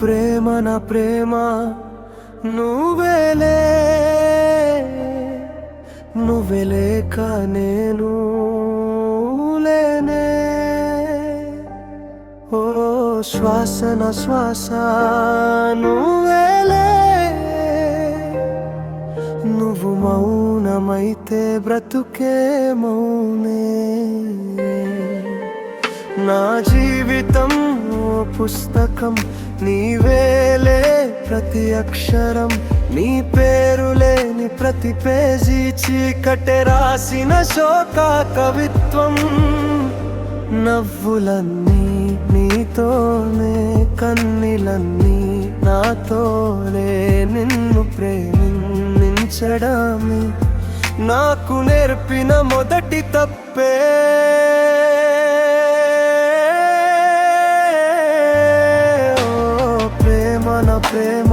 ప్రేమ నా ప్రేమ నువ్వేలే నువ్వెలేక నేను లేనే. ఓ శ్వాస నా శ్వాస నువ్వేలే నువ్వు మౌనమైతే బ్రతుకే మౌనే. నా జీవితం ఓ పుస్తకం నీవేలే ప్రతి అక్షరం నీ పేరు లేని ప్రతి పేజీ చీకటె రాసిన శోక కవిత్వం. నవ్వులన్నీ నీతోనే కన్నిలన్నీ నాతోనే నిన్ను ప్రేమించడమే. నాకు నేర్పిన మొదటి తప్పే ప్రేమ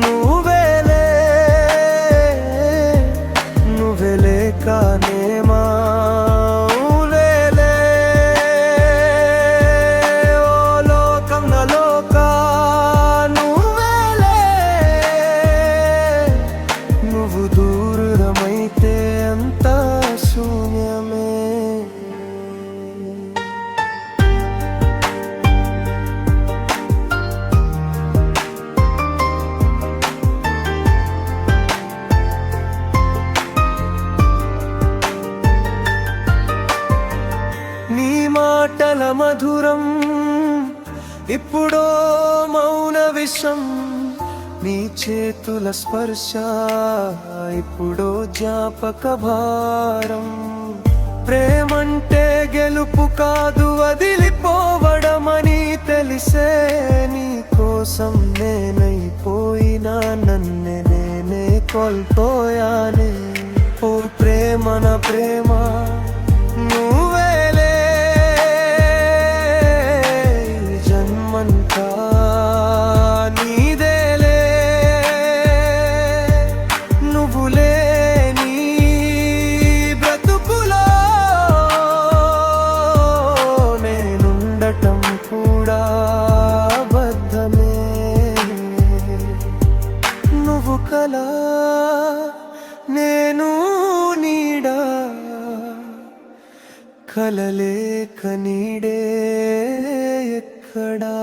నువ్వేలే నువ్వేలే కానేమా ఊలేలే. మాటల మధురం ఇప్పుడో మౌన విషం నీ చేతుల స్పర్శ ఇప్పుడో జ్ఞాపక భారం. ప్రేమంటే గెలుపు కాదు వదిలిపోవడమని తెలిసే నీ కోసం నేనైపోయినా నన్నే నేనే కోల్పోయానే. ఓ ప్రేమ నా ప్రేమ కలలేక నీడే ఎక్కడా?